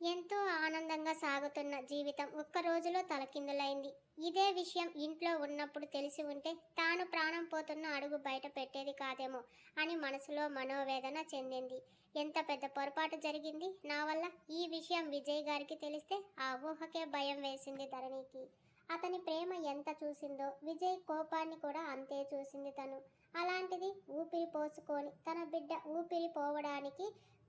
ఎంతో ఆనందంగా సాగుతున్న జీవితం ఒక్క రోజులో తలకిందులైంది. ఇదే విషయం ఇంట్లో ఉన్నప్పుడు తెలిసి ఉంటే తాను ప్రాణం పోతున్న అడుగు బయట పెట్టేది కాదేమో అని మనసులో మనోవేదన చెందింది. ఎంత పెద్ద పొరపాటు జరిగింది? నా వల్ల ఈ విషయం విజయ్ గారికి తెలిస్తే ఆ ఊహకే భయం వేసింది ధరణికి. అతని ప్రేమ ఎంత చూసిందో విజయ్ కోపాన్ని కూడా అంతే చూసింది తను. అలాంటిది ఊపిరి పోసుకొని తన బిడ్డ ఊపిరి పోవడానికి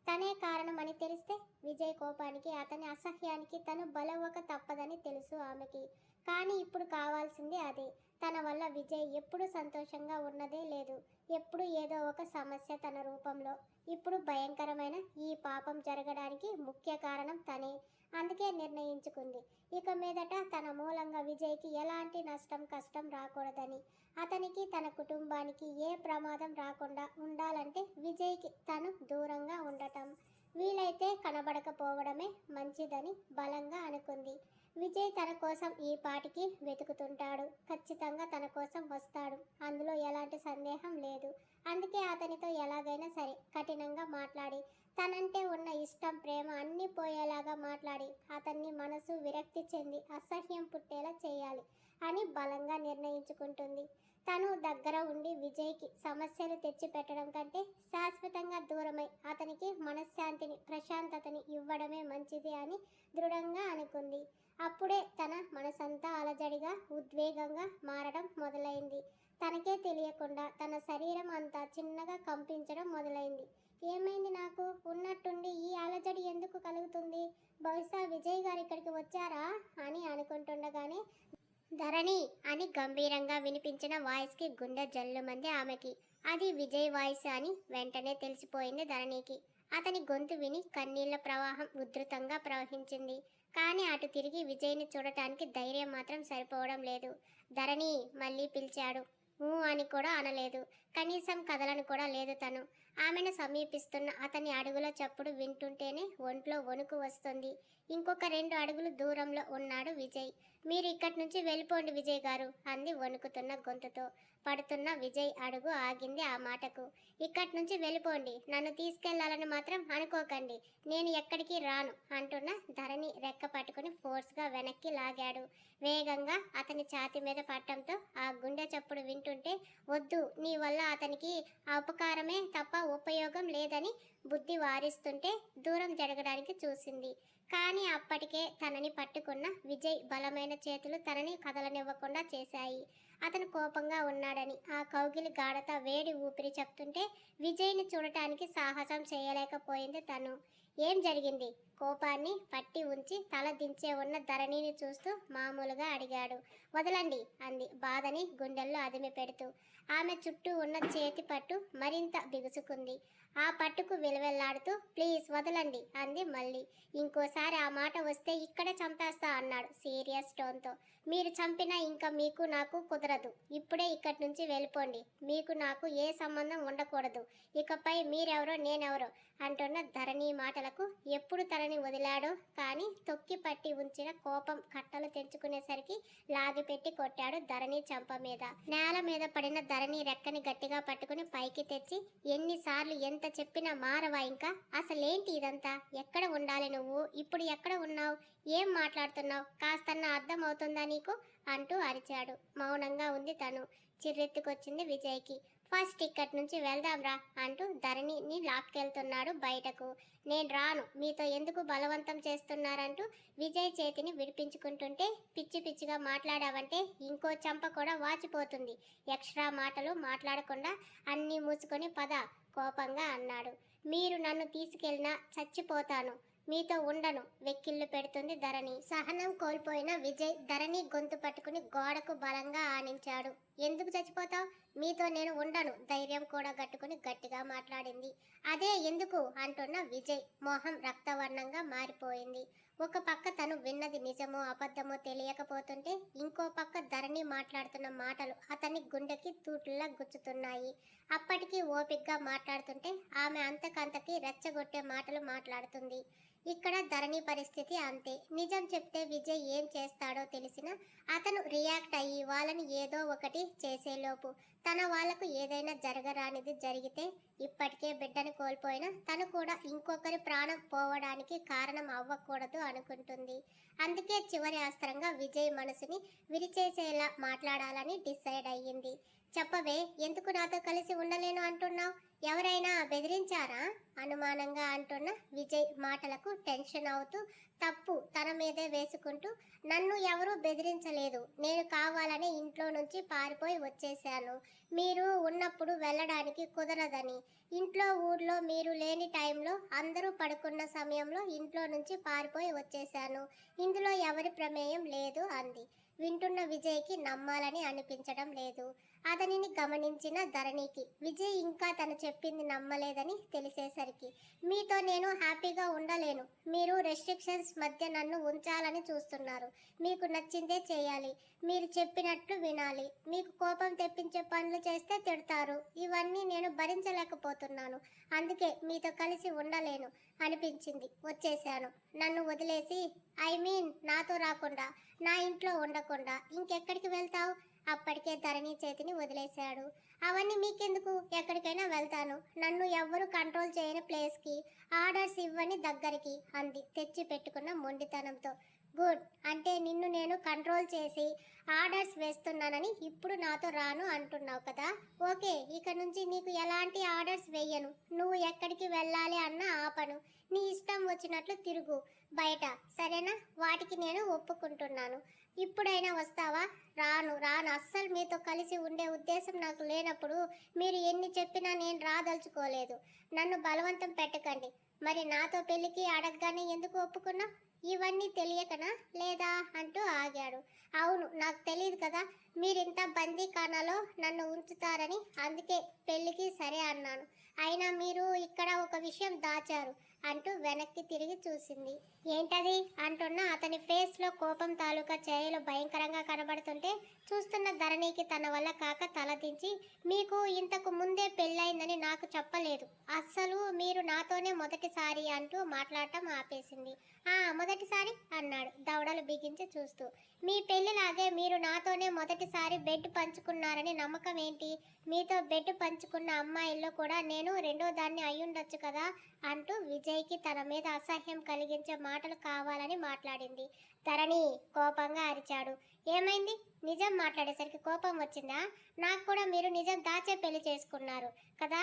తనే కారణమని తెలిస్తే విజయ్ కోపానికి అతని అసహ్యానికి తను బలవ్వక తప్పదని తెలుసు ఆమెకి. కానీ ఇప్పుడు కావాల్సింది అదే. తన వల్ల విజయ్ ఎప్పుడు సంతోషంగా ఉన్నదే లేదు. ఎప్పుడు ఏదో ఒక సమస్య తన రూపంలో. ఇప్పుడు భయంకరమైన ఈ పాపం జరగడానికి ముఖ్య కారణం తనే. అందుకే నిర్ణయించుకుంది. ఇక మీదట తన మూలంగా విజయ్కి ఎలాంటి నష్టం కష్టం రాకూడదని అతనికి తన కుటుంబానికి ఏ ప్రమాదం రాకుండా ఉండాలంటే విజయ్కి తను దూరంగా ఉండటం. వీలైతే కనబడకపోవడమే మంచిదని బలంగా అనుకుంది. విజయ్ తన కోసం ఈ పాటికి వెతుకుతుంటాడు. ఖచ్చితంగా తన కోసం వస్తాడు. అందులో ఎలాంటి సందేహం లేదు. అందుకే అతనితో ఎలాగైనా సరే కఠినంగా మాట్లాడి తనంటే ఉన్న ఇష్టం ప్రేమ అన్నీ పోయేలాగా మాట్లాడి అతన్ని మనసు విరక్తి చెంది అసహ్యం పుట్టేలా చేయాలి అని బలంగా నిర్ణయించుకుంటుంది. తను దగ్గర ఉండి విజయ్కి సమస్యలు తెచ్చిపెట్టడం కంటే శాశ్వతంగా దూరమై అతనికి మనశ్శాంతిని ప్రశాంతతని ఇవ్వడమే మంచిది అని దృఢంగా అనుకుంది. అప్పుడే తన మనసంతా అలజడిగా ఉద్వేగంగా మారడం మొదలైంది. తనకే తెలియకుండా తన శరీరం అంతా చిన్నగా కంపించడం మొదలైంది. ఏమైంది నాకు? ఉన్నట్టుండి ఈ అలజడి ఎందుకు కలుగుతుంది? బహుశా విజయ్ గారు ఇక్కడికి వచ్చారా? అని ధరణి అని గంభీరంగా వినిపించిన వాయిస్కి గుండె జల్లుమంది ఆమెకి. అది విజయ్ వాయిస్ అని వెంటనే తెలిసిపోయింది ధరణికి. అతని గొంతు విని కన్నీళ్ళ ప్రవాహం ఉధృతంగా ప్రవహించింది. కానీ అటు తిరిగి విజయ్ని చూడటానికి ధైర్యం మాత్రం సరిపోవడం లేదు. ధరణి మళ్ళీ పిలిచాడు. ఊ అని కూడా అనలేదు. కనీసం కదలను కూడా లేదు తను. ఆమెను సమీపిస్తున్న అతని అడుగుల చప్పుడు వింటుంటేనే ఒంట్లో వణుకు వస్తుంది. ఇంకొక రెండు అడుగులు దూరంలో ఉన్నాడు విజయ్. మీరు ఇక్కడి నుంచి వెళ్ళిపోండి విజయ్ గారు అంది వణుకుతున్న గొంతుతో. పడుతున్న విజయ్ అడుగు ఆగింది ఆ మాటకు. ఇక్కడి నుంచి వెళ్ళిపోండి. నన్ను తీసుకెళ్ళాలని మాత్రం అనుకోకండి. నేను ఎక్కడికి రాను అంటున్న ధరణి రెక్క పట్టుకుని ఫోర్స్గా వెనక్కి లాగాడు. వేగంగా అతని ఛాతి మీద పట్టడంతో ఆ గుండె చప్పుడు వింటుంటే వద్దు నీ వల్ల అతనికి ఉపకారమే తప్ప ఉపయోగం లేదని బుద్ధి వారిస్తుంటే దూరం జరగడానికి చూసింది. కానీ అప్పటికే తనని పట్టుకున్న విజయ్ బలమైన చేతులు తనని కదలనివ్వకుండా చేశాయి. అతను కోపంగా ఉన్నాడని. ఆ కౌగిలి గాఢత వేడి ఊపిరి చెప్తుంటే విజయ్ని చూడటానికి సాహసం చేయలేకపోయింది తను. ఏం జరిగింది? కోపాన్ని పట్టి ఉంచి తల దించే ఉన్న ధరణిని చూస్తూ మామూలుగా అడిగాడు. వదలండి అంది బాధని గుండెల్లో అదిమి పెడుతూ. ఆమె చుట్టూ ఉన్న చేతి పట్టు మరింత బిగుసుకుంది. ఆ పట్టుకు విలువెల్లాడుతూ ప్లీజ్ వదలండి అంది మళ్ళీ. ఇంకోసారి ఆ మాట వస్తే ఇక్కడే చంపేస్తా అన్నాడు సీరియస్ టోన్తో. మీరు చంపినా ఇంకా మీకు నాకు కుదరదు. ఇప్పుడే ఇక్కడి నుంచి వెళ్ళిపోండి. మీకు నాకు ఏ సంబంధం ఉండకూడదు. ఇకపై మీరెవరో నేనెవరో అంటున్న ధరణి మాటలకు ఎప్పుడు తన కట్టెలని వదిలాడు. కానీ తొక్కి పట్టి ఉంచిన కోపం కట్టలు తెంచుకునేసరికి లాగిపెట్టి కొట్టాడు ధరణి చంప మీద. నేల మీద పడిన ధరణి రెక్కని గట్టిగా పట్టుకుని పైకి తెచ్చి ఎన్నిసార్లు ఎంత చెప్పినా మారవా ఇంకా? అసలేంటి ఇదంతా? ఎక్కడ ఉండాలి నువ్వు? ఇప్పుడు ఎక్కడ ఉన్నావు? ఏం మాట్లాడుతున్నావు? కాస్తన్న అర్థం అవుతుందా నీకు? అంటూ అరిచాడు. మౌనంగా ఉంది తను. చిర్రెత్తుకొచ్చింది విజయ్కి. ఫస్ట్ ఇక్కడి నుంచి వెళ్దాంరా అంటూ ధరణిని లాక్కెళ్తున్నాడు బయటకు. నేను రాను. మీతో ఎందుకు బలవంతం చేస్తున్నారంటూ విజయ్ చేతిని విడిపించుకుంటుంటే పిచ్చి పిచ్చిగా మాట్లాడావంటే ఇంకో చంప కూడా వాచిపోతుంది. ఎక్స్ట్రా మాటలు మాట్లాడకుండా అన్నీ మూసుకొని పద కోపంగా అన్నాడు. మీరు నన్ను తీసుకెళ్ళినా చచ్చిపోతాను. మీతో ఉండను. వెక్కిళ్ళు పెడుతుంది ధరణి. సహనం కోల్పోయిన విజయ్ ధరణి గొంతు పట్టుకుని గోడకు బలంగా ఆనించాడు. ఎందుకు చచ్చిపోతావు? మీతో నేను ఉండను. ధైర్యం కూడా గట్టుకుని గట్టిగా మాట్లాడింది. అదే ఎందుకు? అంటున్న విజయ్. మొహం రక్తవర్ణంగా మారిపోయింది. ఒక పక్క తను విన్నది నిజమో అబద్ధమో తెలియకపోతుంటే ఇంకో పక్క ధరణి మాట్లాడుతున్న మాటలు అతని గుండెకి తూట్లా గుచ్చుతున్నాయి. అప్పటికీ ఓపిక్గా మాట్లాడుతుంటే ఆమె అంతకంతకి రెచ్చగొట్టే మాటలు మాట్లాడుతుంది. ఇక్కడ ధరణి పరిస్థితి అంతే. నిజం చెప్తే విజయ్ ఏం చేస్తాడో తెలిసిన అతను రియాక్ట్ అయ్యి వాళ్ళని ఏదో ఒకటి చేసేలోపు తన వాళ్ళకు ఏదైనా జరగరానిది జరిగితే ఇప్పటికే బిడ్డను కోల్పోయిన తను కూడా ఇంకొకరి ప్రాణం పోవడానికి కారణం అవ్వకూడదు అనుకుంటుంది. అందుకే చివరి అస్త్రంగా విజయ్ మనసుని విరిచేసేలా మాట్లాడాలని డిసైడ్ అయ్యింది. చెప్పవే ఎందుకు నాతో కలిసి ఉండలేను అంటున్నావు? ఎవరైనా బెదిరించారా? అనుమానంగా అంటున్న విజయ్ మాటలకు టెన్షన్ అవుతూ తప్పు తన మీదే వేసుకుంటూ నన్ను ఎవరూ బెదిరించలేదు. నేను కావాలని ఇంట్లో నుంచి పారిపోయి వచ్చేసాను మీరు ఉన్నప్పుడు వెళ్ళడానికి కుదరదని. ఇంట్లో ఊర్లో మీరు లేని టైంలో అందరూ పడుకున్న సమయంలో ఇంట్లో నుంచి పారిపోయి వచ్చేసాను ఇందులో ఎవరి ప్రమేయం లేదు అంది. వింటున్న విజయ్కి నమ్మాలని అనిపించడం లేదు. అతనిని గమనించిన ధరణికి విజయ్ ఇంకా తను చెప్పింది నమ్మలేదని తెలిసేసరికి మీతో నేను హ్యాపీగా ఉండలేను. మీరు రెస్ట్రిక్షన్స్ మధ్య నన్ను ఉంచాలని చూస్తున్నారు. మీకు నచ్చిందే చేయాలి. మీరు చెప్పినట్లు వినాలి. మీకు కోపం తెప్పించే పనులు చేస్తే తిడతారు. ఇవన్నీ నేను భరించలేకపోతున్నాను. అందుకే మీతో కలిసి ఉండలేను అనిపించింది. వచ్చేసాను నన్ను వదిలేసి ఐ మీన్ నాతో రాకుండా నా ఇంట్లో ఉండకుండా ఇంకెక్కడికి వెళ్తావు? అప్పటికే ధరణి చేతిని వదిలేశాడు. అవన్నీ మీకెందుకు? ఎక్కడికైనా వెళ్తాను. నన్ను ఎవ్వరు కంట్రోల్ చేయని ప్లేస్కి ఆర్డర్స్ ఇవ్వని దగ్గరికి అంది తెచ్చి పెట్టుకున్న మొండితనంతో. గుడ్. అంటే నిన్ను నేను కంట్రోల్ చేసి ఆర్డర్స్ వేస్తున్నానని ఇప్పుడు నాతో రాను అంటున్నావు కదా? ఓకే. ఇక నుంచి నీకు ఎలాంటి ఆర్డర్స్ వేయను. నువ్వు ఎక్కడికి వెళ్ళాలి అన్న ఆపను. నీ ఇష్టం వచ్చినట్లు తిరుగు. బయట. సరేనా? వాటికి నేను ఒప్పుకుంటున్నాను. ఇప్పుడైనా వస్తావా? రాను రాను. అస్సలు మీతో కలిసి ఉండే ఉద్దేశం నాకు లేనప్పుడు మీరు ఎన్ని చెప్పినా నేను రాదలుచుకోలేదు. నన్ను బలవంతం పెట్టకండి. మరి నాతో పెళ్ళికి అడగగానే ఎందుకు ఒప్పుకున్నా ఇవన్నీ తెలియకనా? లేదా? అంటూ ఆగాడు. అవును నాకు తెలియదు కదా. మీరింత బందీఖానాలో నన్ను ఉంచుతారని అందుకే పెళ్ళికి సరే అన్నాను. అయినా మీరు ఇక్కడ ఒక విషయం దాచారు అంటూ వెనక్కి తిరిగి చూసింది. ఏంటది అంటున్న అతని ఫేస్లో కోపం తాలూకా చర్యలు భయంకరంగా కనబడుతుంటే చూస్తున్న ధరణికి తన వల్ల కాక తలదించి మీకు ఇంతకు ముందే పెళ్ళైందని నాకు చెప్పలేదు. అస్సలు మీరు నాతోనే మొదటిసారి అంటూ మాట్లాడటం ఆపేసింది. ఆ మొదటిసారి? అన్నాడు దవడలు బిగించి చూస్తూ. మీ పెళ్ళిలాగే మీరు నాతోనే మొదటిసారి బెడ్ పంచుకున్నారని నమ్మకం ఏంటి? మీతో బెడ్ పంచుకున్న అమ్మాయిల్లో కూడా నేను రెండో దాన్ని అయ్యుండొచ్చు కదా? అంటూ విజయ్కి తన మీద అసహ్యం కలిగించే మాటలు కావాలని మాట్లాడింది. ధరణి కోపంగా అరిచాడు. ఏమైంది? నిజం మాట్లాడేసరికి కోపం వచ్చిందా? నాకు కూడా మీరు నిజం దాచే పెళ్ళి చేసుకున్నారు కదా?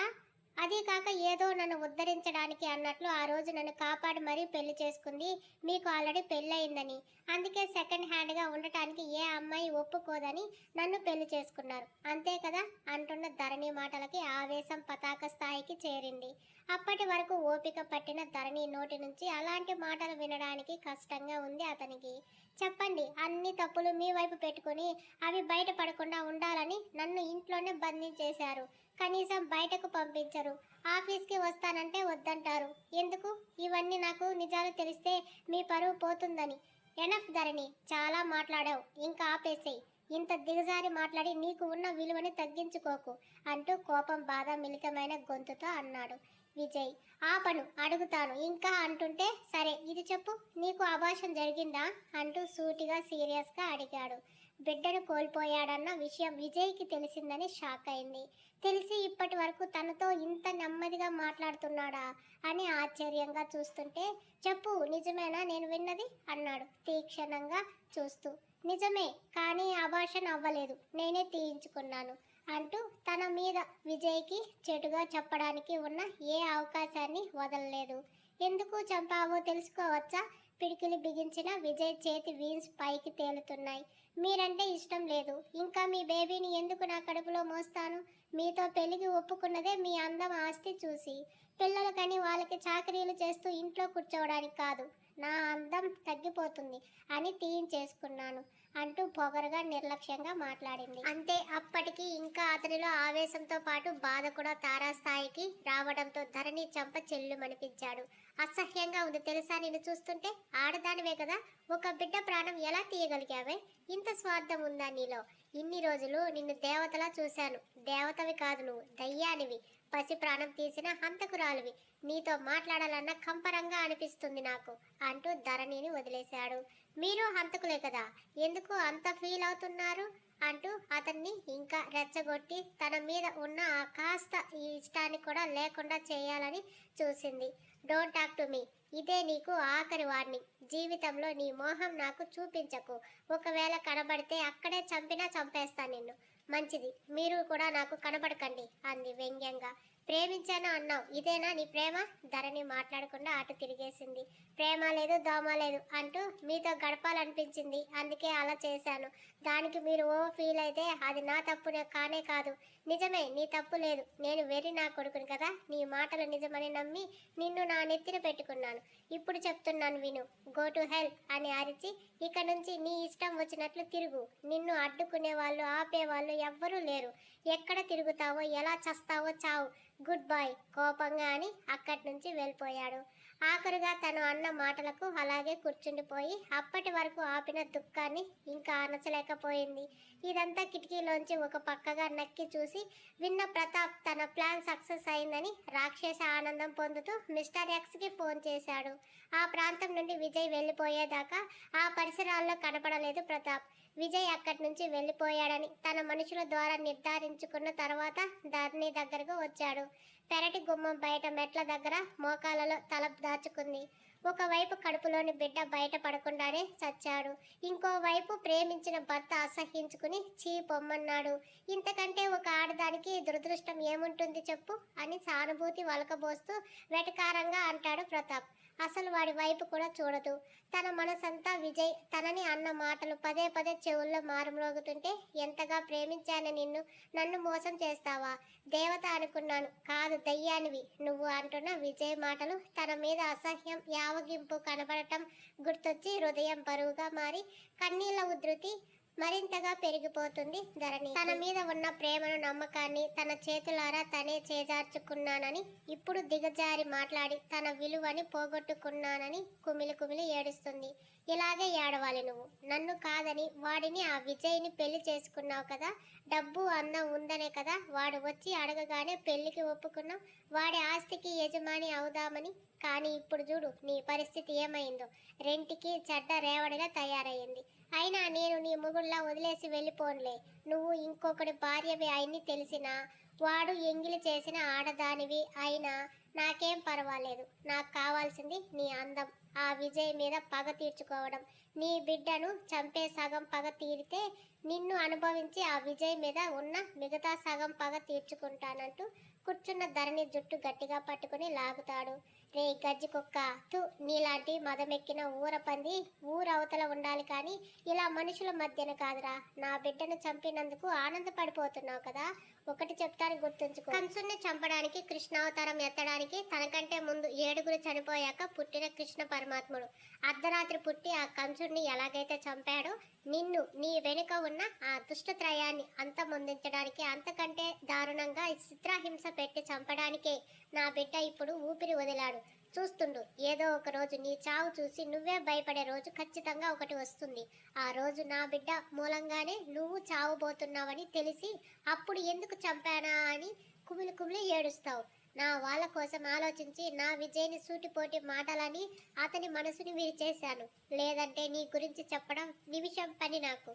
అదీ కాక ఏదో నన్ను ఉద్ధరించడానికి అన్నట్లు ఆ రోజు నన్ను కాపాడి మరీ పెళ్ళి చేసుకుంది. మీకు ఆల్రెడీ పెళ్ళయిందని. అందుకే సెకండ్ హ్యాండ్గా ఉండటానికి ఏ అమ్మాయి ఒప్పుకోదని నన్ను పెళ్ళి చేసుకున్నారు. అంతే కదా? అంటున్న ధరణి మాటలకి ఆవేశం పతాక స్థాయికి చేరింది. అప్పటి వరకు ఓపిక పట్టిన ధరణి నోటి నుంచి అలాంటి మాటలు వినడానికి కష్టంగా ఉంది అతనికి. చెప్పండి అన్ని తప్పులు మీ వైపు పెట్టుకుని అవి బయట పడకుండా ఉండాలని నన్ను ఇంట్లోనే బంధించేశారు. కనీసం బయటకు పంపించరు. ఆఫీస్కి వస్తానంటే వద్దంటారు. ఎందుకు? ఇవన్నీ నాకు నిజాలు తెలిస్తే మీ పరువు పోతుందని. ఎనఫ్ ధరణి చాలా మాట్లాడావు. ఇంకా ఆపేసేయి. ఇంత దిగజారి మాట్లాడి నీకు ఉన్న విలువని తగ్గించుకోకు అంటూ కోపం బాధ మిలితమైన గొంతుతో అన్నాడు. విజయ్ ఆపను అడుగుతాను. ఇంకా అంటుంటే సరే ఇది చెప్పు నీకు అభాషం జరిగిందా? అంటూ సూటిగా సీరియస్గా అడిగాడు. బిడ్డను కోల్పోయాడన్న విషయం విజయ్కి తెలిసిందని షాక్ అయింది. తెలిసి ఇప్పటి వరకు తనతో ఇంత నెమ్మదిగా మాట్లాడుతున్నాడా అని ఆశ్చర్యంగా చూస్తుంటే చెప్పు నిజమేనా నేను విన్నది? అన్నాడు తీక్షణంగా చూస్తూ. నిజమే కానీ అభాషణ అవ్వలేదు నేనే తీయించుకున్నాను. అంటూ తన మీద విజయ్కి చెడుగా చెప్పడానికి ఉన్న ఏ అవకాశాన్ని వదలలేదు. ఎందుకు చంపావో తెలుసుకోవచ్చా? పిడికిలు బిగించిన విజయ్ చేతి వీన్స్ పైకి తేలుతున్నాయి. మీరంటే ఇష్టం లేదు. ఇంకా మీ బేబీని ఎందుకు నా కడుపులో మోస్తాను? మీతో పెళ్ళికి ఒప్పుకున్నదే మీ అందం ఆస్తి చూసి. పిల్లలు కానీ వాళ్ళకి చాకరీలు చేస్తూ ఇంట్లో కూర్చోవడానికి కాదు. నా అందం తగ్గిపోతుంది అని తీయించేసుకున్నాను. అంటూ పొగరుగా నిర్లక్ష్యంగా మాట్లాడింది. అంతే అప్పటికి ఇంకా అతనిలో ఆవేశంతో పాటు బాధ కూడా తారాస్థాయికి రావడంతో ధరణి చంప చెల్లుమనిపించాడు. అసహ్యంగా ఉంది తెలుసా నిన్ను చూస్తుంటే? ఆడదానివే కదా. ఒక బిడ్డ ప్రాణం ఎలా తీయగలిగావే? ఇంత స్వార్థం ఉందా నీలో? ఇన్ని రోజులు నిన్ను దేవతలా చూశాను. దేవతవి కాదు నువ్వు దయ్యానివి. పసి ప్రాణం తీసిన హంతకురాలివి. నీతో మాట్లాడాలన్న కంపరంగా అనిపిస్తుంది నాకు అంటూ ధరణిని వదిలేశాడు. మీరు హంతకులే కదా ఎందుకు అంత ఫీల్ అవుతున్నారు? అంటూ అతన్ని ఇంకా రెచ్చగొట్టి తన మీద ఉన్న ఆ కాస్త ఈ ఇష్టాన్ని కూడా లేకుండా చేయాలని చూసింది. డోంట్ టాక్ టు మీ ఇదే నీకు ఆఖరి వార్నింగ్ జీవితంలో నీ మోహం నాకు చూపించకు. ఒకవేళ కనబడితే అక్కడే చంపినా చంపేస్తా నిన్ను. మంచిది. మీరు కూడా నాకు కనబడకండి అంది వ్యంగ్యంగా. ప్రేమించాను అన్నావు. ఇదేనా నీ ప్రేమ? ధరణి మాట్లాడకుండా అటు తిరిగేసింది. ప్రేమ లేదు దోమ లేదు అంటూ మీతో గడపాలనిపించింది. అందుకే అలా చేశాను. దానికి మీరు ఓ ఫీల్ అయితే అది నా తప్పునే కానే కాదు. నిజమే నీ తప్పు లేదు. నేను వెర్రి నా కొడుకుని కదా? నీ మాటలు నిజమని నమ్మి నిన్ను నా నెత్తిన పెట్టుకున్నాను. ఇప్పుడు చెప్తున్నాను విను. గో టు హెల్ప్ అని అరిచి ఇక నుంచి నీ ఇష్టం వచ్చినట్లు తిరుగు. నిన్ను అడ్డుకునే వాళ్ళు ఆపే వాళ్ళు ఎవ్వరూ లేరు. ఎక్కడ తిరుగుతావో ఎలా చస్తావో చావు. Good bye. కోపంగా అని అక్కడి నుంచి వెళ్ళిపోయాడు. ఆఖరుగా తను అన్న మాటలకు అలాగే కూర్చుండిపోయి అప్పటి వరకు ఆపిన దుఃఖాన్ని ఇంకా అనచలేకపోయింది ఇదంతా కిటికీలోంచి ఒక పక్కగా నక్కి చూసి విన్న ప్రతాప్ తన ప్లాన్ సక్సెస్ అయిందని రాక్షస ఆనందం పొందుతూ మిస్టర్ ఎక్స్కి ఫోన్ చేశాడు. ఆ ప్రాంతం నుండి విజయ్ వెళ్ళిపోయేదాకా ఆ పరిసరాల్లో కనపడలేదు ప్రతాప్. విజయ్ అక్కడి నుంచి వెళ్ళిపోయాడని తన మనుషుల ద్వారా నిర్ధారించుకున్న తర్వాత ధరణి దగ్గరకు వచ్చాడు. పెరటి గుమ్మం బయట మెట్ల దగ్గర మోకాలలో తల దాచుకుంది. ఒకవైపు కడుపులోని బిడ్డ బయట పడకుండానే చచ్చాడు. ఇంకోవైపు ప్రేమించిన భర్త అసహించుకుని చీ పొమ్మన్నాడు. ఇంతకంటే ఒక ఆడదానికి దురదృష్టం ఏముంటుంది చెప్పు అని సానుభూతి వలకబోస్తూ వెటకారంగా అంటాడు ప్రతాప్. అసలు వాడి వైపు కూడా చూడదు. తన మనసంతా విజయ్ తనని అన్న మాటలు పదే పదే చెవుల్లో మారుమ్రోగుతుంటే ఎంతగా ప్రేమించాను నిన్ను నన్ను మోసం చేస్తావా? దేవత అనుకున్నాను. కాదు దయ్యానివి. నువ్వు అంటున్న విజయ్ మాటలు తన మీద అసహ్యం యావగింపు కనబడటం గుర్తొచ్చి హృదయం బరువుగా మారి కన్నీళ్ళ ఉధృతి మరింతగా పెరిగిపోతుంది ధరణి. తన మీద ఉన్న ప్రేమను నమ్మకాన్ని తన చేతులారా తనే చేజార్చుకున్నానని ఇప్పుడు దిగజారి మాట్లాడి తన విలువని పోగొట్టుకున్నానని కుమిలి కుమిలి ఏడుస్తుంది. ఇలాగే ఏడవాలి నువ్వు. నన్ను కాదని వాడిని ఆ విజయ్ని పెళ్ళి చేసుకున్నావు కదా డబ్బు అందం ఉందనే కదా వాడు వచ్చి అడగగానే పెళ్ళికి ఒప్పుకున్నావు వాడి ఆస్తికి యజమాని అవుదామని. కానీ ఇప్పుడు చూడు నీ పరిస్థితి ఏమైందో. రెంటికి చెడ్డ రేవడిగా తయారయ్యింది అయినా నేను నీ ముగుళ్ళ వదిలేసి వెళ్ళిపోన్లే. నువ్వు ఇంకొకటి భార్యవి అయిని తెలిసినా వాడు ఎంగిలి చేసిన ఆడదానివి అయినా నాకేం పర్వాలేదు. నాకు కావాల్సింది నీ అందం. ఆ విజయ్ మీద పగ తీర్చుకోవడం. నీ బిడ్డను చంపే సగం పగ తీరితే నిన్ను అనుభవించి ఆ విజయ్ మీద ఉన్న మిగతా సగం పగ తీర్చుకుంటానంటూ కూర్చున్న ధరణి జుట్టు గట్టిగా పట్టుకుని లాగుతాడు. రే గజ్జి కుక్క తు నీలాంటి మదమెక్కిన ఊర పంది ఊరవతల ఉండాలి కానీ ఇలా మనుషుల మధ్యన కాదురా. నా బిడ్డను చంపినందుకు ఆనందపడిపోతున్నావు కదా. ఒకటి చెప్తాను గుర్తుంచుకో. కంసుని చంపడానికి కృష్ణావతారం ఎత్తడానికి తనకంటే ముందు ఏడుగురు చనిపోయాక పుట్టిన కృష్ణ పరమాత్ముడు. అర్ధరాత్రి పుట్టి ఆ కంసుడిని ఎలాగైతే చంపాడో నిన్ను నీ వెనుక ఉన్న ఆ దుష్టత్రయాన్ని అంతమొందించడానికి అంతకంటే దారుణంగా చిత్రహింస పెట్టి చంపడానికే నా బిడ్డ ఇప్పుడు ఊపిరి వదిలాడు. చూస్తుండు. ఏదో ఒక రోజు నీ చావు చూసి నువ్వే భయపడే రోజు ఖచ్చితంగా ఒకటి వస్తుంది. ఆ రోజు నా బిడ్డ మూలంగానే నువ్వు చావుబోతున్నావని తెలిసి అప్పుడు ఎందుకు చంపానా అని కుమిలి కుమిలి ఏడుస్తావు. నా వాళ్ళ కోసం ఆలోచించి నా విజయ్ని సూటిపోటి మాటలని అతని మనసుని విరిచేశాను. లేదంటే నీ గురించి చెప్పడం నిమిషం పని నాకు.